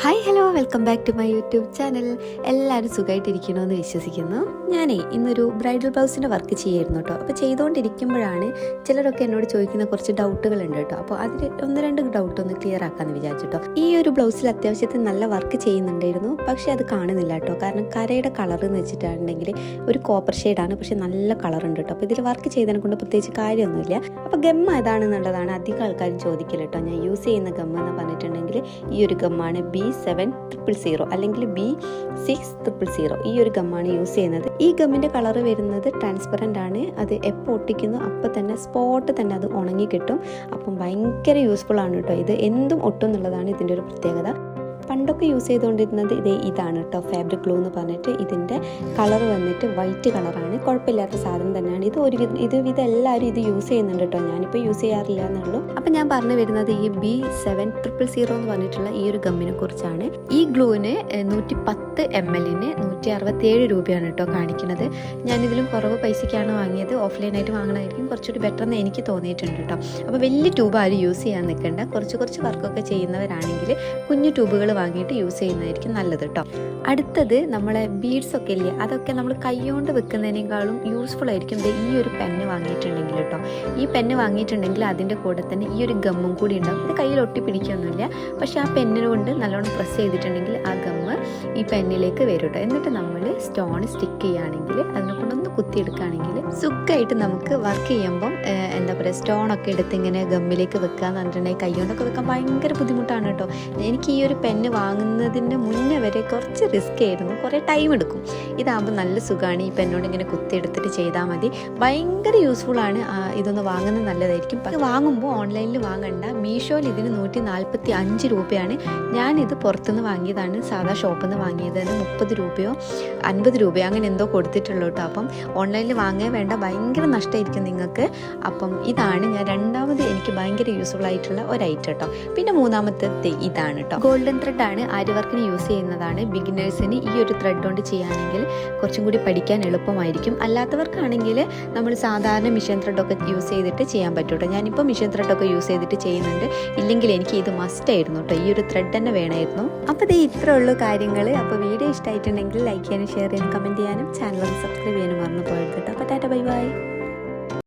Hi hello welcome back to my YouTube channel എല്ലാവരും സുഖമായിട്ടിരിക്കണമെന്ന് വിശ്വസിക്കുന്നു. ഞാനേ ഇന്നൊരു ബ്രൈഡൽ ബ്ലൗസിന്റെ വർക്ക് ചെയ്യായിരുന്നു കേട്ടോ അപ്പോൾ ചെയ്തുകൊണ്ടിരിക്കുമ്പോഴാണ് ചിലരൊക്കെ എന്നോട് ചോദിക്കുന്ന കുറച്ച് ഡൗട്ടുകൾ ഉണ്ട് കേട്ടോ അപ്പോൾ അതിൽ ഒന്ന് രണ്ട് ഡൗട്ട് ഒന്ന് ക്ലിയർ ആക്കാമെന്ന് വിചാരിച്ചിട്ടോ ഈ ഒരു ബ്ലൗസിൽ അത്യാവശ്യത്തിന് നല്ല വർക്ക് ചെയ്യുന്നുണ്ടായിരുന്നു. പക്ഷേ അത് കാണുന്നില്ല കേട്ടോ കാരണം കരയുടെ കളർ എന്ന് വെച്ചിട്ടുണ്ടെങ്കിൽ ഒരു കോപ്പർ ഷെയ്ഡാണ് പക്ഷേ നല്ല കളർ ഉണ്ട് കേട്ടോ അപ്പോൾ ഇതിൽ വർക്ക് ചെയ്തതിനെ കൊണ്ട് പ്രത്യേകിച്ച് കാര്യമൊന്നുമില്ല. അപ്പോൾ ഗമ്മ ഏതാണെന്നുള്ളതാണ് അധികം ആൾക്കാരും ചോദിക്കൽ കേട്ടോ ഞാൻ യൂസ് ചെയ്യുന്ന ഗമ്മ എന്ന് പറഞ്ഞിട്ടുണ്ടെങ്കിൽ ഈ ഒരു ഗമ്മാണ് ബി സെവൻ ട്രിപ്പിൾ സീറോ അല്ലെങ്കിൽ ബി സിക്സ് ട്രിപ്പിൾ സീറോ ഈ ഒരു ഗമ്മാണ് യൂസ് ചെയ്യുന്നത്. ഈ ഗമ്മിന്റെ കളർ വരുന്നത് ട്രാൻസ്പെറന്റ് ആണ്. അത് എപ്പോൾ ഒട്ടിക്കുന്നു അപ്പോൾ തന്നെ സ്പോട്ട് തന്നെ അത് ഉണങ്ങി കിട്ടും. അപ്പം ഭയങ്കര യൂസ്ഫുൾ ആണ് കേട്ടോ ഇത്. എന്തും ഒട്ടും എന്നുള്ളതാണ് ഇതിന്റെ ഒരു പ്രത്യേകത. പണ്ടൊക്കെ യൂസ് ചെയ്തുകൊണ്ടിരുന്നത് ഇതേ ഇതാണ് കേട്ടോ ഫാബ്രിക് ഗ്ലൂ എന്ന് പറഞ്ഞിട്ട് ഇതിന്റെ കളർ വന്നിട്ട് വൈറ്റ് കളറാണ് കുഴപ്പമില്ലാത്ത സാധനം തന്നെയാണ്. ഇത് ഒരു ഇത് എല്ലാവരും ഇത് യൂസ് ചെയ്യുന്നുണ്ട് കേട്ടോ ഞാനിപ്പോൾ യൂസ് ചെയ്യാറില്ല എന്നുള്ളൂ. അപ്പം ഞാൻ പറഞ്ഞു വരുന്നത് ഈ ബി സെവൻ ട്രിപ്പിൾ സീറോ എന്ന് പറഞ്ഞിട്ടുള്ള ഈ ഒരു ഗമ്മിനെ കുറിച്ചാണ്. ഈ ഗ്ലൂവിന് നൂറ്റി പത്ത് എം എല്ലിന് നൂറ്റി അറുപത്തിയേഴ് രൂപയാണ് കേട്ടോ കാണിക്കുന്നത്. ഞാനിതിലും കുറവ് പൈസയ്ക്കാണ് വാങ്ങിയത്. ഓഫ്ലൈനായിട്ട് വാങ്ങണമായിരിക്കും കുറച്ചുകൂടി ബെറ്റർ എന്ന് എനിക്ക് തോന്നിയിട്ടുണ്ട് കേട്ടോ അപ്പോൾ വലിയ ട്യൂബ് ആരും യൂസ് ചെയ്യാൻ നിൽക്കേണ്ട. കുറച്ച് കുറച്ച് വർക്കൊക്കെ ചെയ്യുന്നവരാണെങ്കിൽ കുഞ്ഞു ട്യൂബുകൾ വാങ്ങിയിട്ട് യൂസ് ചെയ്യുന്നതായിരിക്കും നല്ലത് കേട്ടോ അടുത്തത് നമ്മളെ ബീഡ്സ് ഒക്കെ ഇല്ലേ അതൊക്കെ നമ്മൾ കൈകൊണ്ട് വെക്കുന്നതിനേക്കാളും യൂസ്ഫുൾ ആയിരിക്കും. ഈ ഒരു പെന്ന് വാങ്ങിയിട്ടുണ്ടെങ്കിൽ കേട്ടോ ഈ പെന്ന് വാങ്ങിയിട്ടുണ്ടെങ്കിൽ അതിന്റെ കൂടെ തന്നെ ഈ ഒരു ഗമ്മും കൂടി ഉണ്ടാവും. ഇത് കയ്യിൽ ഒട്ടി പിടിക്കൊന്നുമില്ല പക്ഷെ ആ പെന്നിന് കൊണ്ട് നല്ലോണം പ്രസ് ചെയ്തിട്ടുണ്ടെങ്കിൽ ആ ഗമ്മ് ഈ പെന്നിലേക്ക് വരും കേട്ടോ എന്നിട്ട് നമ്മൾ സ്റ്റോൺ സ്റ്റിക്ക് ചെയ്യുകയാണെങ്കിൽ അതിനെ കൊണ്ടൊന്ന് കുത്തിയെടുക്കുകയാണെങ്കിൽ സുഖമായിട്ട് നമുക്ക് വർക്ക് ചെയ്യുമ്പം എന്താ പറയുക സ്റ്റോണൊക്കെ എടുത്ത് ഇങ്ങനെ ഗമ്മിലേക്ക് വെക്കുക എന്ന് പറഞ്ഞിട്ടുണ്ടെങ്കിൽ കൈ കൊണ്ടൊക്കെ വെക്കാൻ ഭയങ്കര ബുദ്ധിമുട്ടാണ് കേട്ടോ എനിക്ക് ഈ ഒരു പെന്ന് വാങ്ങുന്നതിന്റെ മുന്നേ വരെ കുറച്ച് റിസ്ക് ആയിരുന്നു. കുറേ ടൈം എടുക്കും. ഇതാകുമ്പോൾ നല്ല സുഖമാണ് ഈ പെന്നോട് ഇങ്ങനെ കുത്തിയെടുത്തിട്ട് ചെയ്താൽ മതി. ഭയങ്കര യൂസ്ഫുൾ ആണ്. ഇതൊന്ന് വാങ്ങുന്നത് നല്ലതായിരിക്കും. പക്ഷേ വാങ്ങുമ്പോൾ ഓൺലൈനിൽ വാങ്ങണ്ട. മീഷോയിൽ ഇതിന് നൂറ്റി നാൽപ്പത്തി അഞ്ച് രൂപയാണ്. ഞാനിത് പുറത്തുനിന്ന് വാങ്ങിയതാണ്. സാധാ ഷോപ്പിൽ നിന്ന് വാങ്ങിയത് തന്നെ മുപ്പത് രൂപയോ അൻപത് രൂപയോ അങ്ങനെ എന്തോ കൊടുത്തിട്ടുള്ളൂ കേട്ടോ അപ്പം ഓൺലൈനിൽ വാങ്ങേ വേണ്ട ഭയങ്കര നഷ്ടമായിരിക്കും നിങ്ങൾക്ക്. അപ്പം ഇതാണ് ഞാൻ രണ്ടാമത് എനിക്ക് ഭയങ്കര യൂസ്ഫുൾ ആയിട്ടുള്ള ഒരു ഐറ്റം കേട്ടോ പിന്നെ മൂന്നാമത്തെ ഇതാണ് കേട്ടോ ഗോൾഡൻ ത്രെഡ് ആണ് ആര്യ വർക്കിന് യൂസ് ചെയ്യുന്നതാണ്. ബിഗിനേഴ്സിന് ഈ ഒരു ത്രെഡ് കൊണ്ട് ചെയ്യുകയാണെങ്കിൽ കുറച്ചും കൂടി പഠിക്കാൻ എളുപ്പമായിരിക്കും. അല്ലാത്തവർക്കാണെങ്കിൽ നമ്മൾ സാധാരണ മിഷൻ ത്രെഡൊക്കെ യൂസ് ചെയ്തിട്ട് ചെയ്യാൻ പറ്റും കേട്ടോ ഞാനിപ്പോൾ മിഷൻ ത്രെഡൊക്കെ യൂസ് ചെയ്തിട്ട് ചെയ്യുന്നുണ്ട്. ഇല്ലെങ്കിൽ എനിക്ക് ഇത് മസ്റ്റ് ആയിരുന്നു കേട്ടോ ഈ ഒരു ത്രെഡ് തന്നെ വേണമായിരുന്നു. അപ്പോൾ ഇത് ഇത്രേ ഉള്ളൂ കാര്യങ്ങൾ അപ്പോൾ വീഡിയോ ഇഷ്ടമായിട്ടുണ്ടെങ്കിൽ ലൈക്ക് ചെയ്യാനും ഷെയർ ചെയ്യാനും കമന്റ് ചെയ്യാനും ചാനൽ സബ്സ്ക്രൈബ് ചെയ്യാനും മറന്നു പോയത് കേട്ടോ അപ്പോൾ ടാറ്റ ബൈ ബൈ.